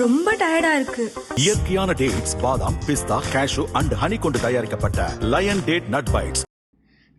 ரொம்ப டயர்டா இருக்கு. இயற்கையான டேட்ஸ் பாதாம் பிஸ்தா கேஷு அண்ட் ஹனி கொண்டு தயாரிக்கப்பட்ட lion date nut bites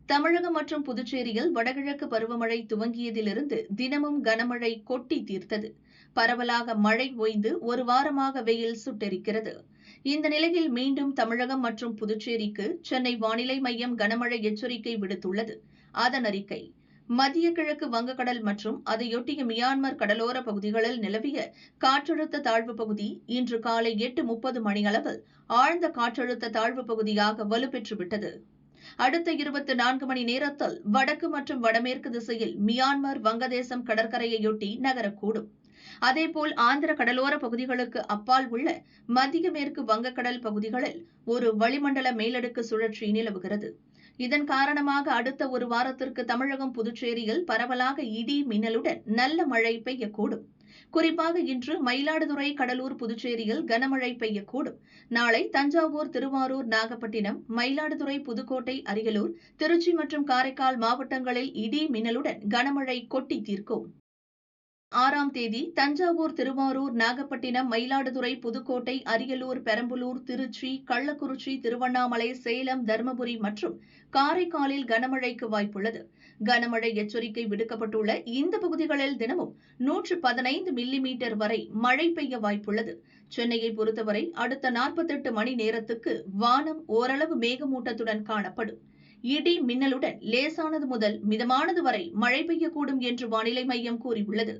Tamilagam மற்றும் புதுச்சேரியில் வடகிழக்கு பருவமழை துவங்கியதிலிருந்து தினமும் கனமழை கொட்டி தீர்த்தது. பரவலாக மழை ஓய்ந்து ஒரு வாரமாக வெயில் சுட்டெரிக்கிறது. இந்த நிலையில் மீண்டும் தமிழகம் மற்றும் புதுச்சேரிக்கு சென்னை வானிலை மையம் கனமழை எச்சரிக்கை விடுத்துள்ளது. அதன் அறிக்கை மத்திய கிழக்கு வங்கக்கடல் மற்றும் அதையொட்டிய மியான்மர் கடலோர பகுதிகளில் நிலவிய காற்றழுத்த தாழ்வு பகுதி இன்று காலை எட்டு முப்பது மணியளவில் ஆழ்ந்த காற்றழுத்த தாழ்வு பகுதியாக வலுப்பெற்றுவிட்டது அடுத்த இருபத்தி நான்கு மணி நேரத்தில் வடக்கு மற்றும் வடமேற்கு திசையில் மியான்மர் வங்கதேசம் கடற்கரையையொட்டி நகரக்கூடும். அதேபோல் ஆந்திர கடலோர பகுதிகளுக்கு அப்பால் உள்ள மத்திய மேற்கு வங்கக்கடல் பகுதிகளில் ஒரு வளிமண்டல மேலடுக்கு சுழற்சி நிலவுகிறது. இதன் காரணமாக அடுத்த ஒரு வாரத்திற்கு தமிழகம் புதுச்சேரியில் பரவலாக இடி மின்னலுடன் நல்ல மழை பெய்யக்கூடும். குறிப்பாக இன்று மயிலாடுதுறை கடலூர் புதுச்சேரியில் கனமழை பெய்யக்கூடும். நாளை தஞ்சாவூர் திருவாரூர் நாகப்பட்டினம் மயிலாடுதுறை புதுக்கோட்டை அரியலூர் திருச்சி மற்றும் காரைக்கால் மாவட்டங்களில் இடி மின்னலுடன் கனமழை கொட்டி தீர்க்கும். ஆறாம் தேதி தஞ்சாவூர் திருவாரூர் நாகப்பட்டினம் மயிலாடுதுறை புதுக்கோட்டை அரியலூர் பெரம்பலூர் திருச்சி கள்ளக்குறிச்சி திருவண்ணாமலை சேலம் தருமபுரி மற்றும் காரைக்காலில் கனமழைக்கு வாய்ப்புள்ளது. கனமழை எச்சரிக்கை விடுக்கப்பட்டுள்ள இந்த பகுதிகளில் தினமும் நூற்று பதினைந்து மில்லி மீட்டர் வரை மழை பெய்ய வாய்ப்புள்ளது. சென்னையை பொறுத்தவரை அடுத்த நாற்பத்தெட்டு மணி நேரத்துக்கு வானம் ஓரளவு மேகமூட்டத்துடன் காணப்படும். இடி மின்னலுடன் லேசானது முதல் மிதமானது வரை மழை பெய்யக்கூடும் என்று வானிலை மையம் கூறியுள்ளது.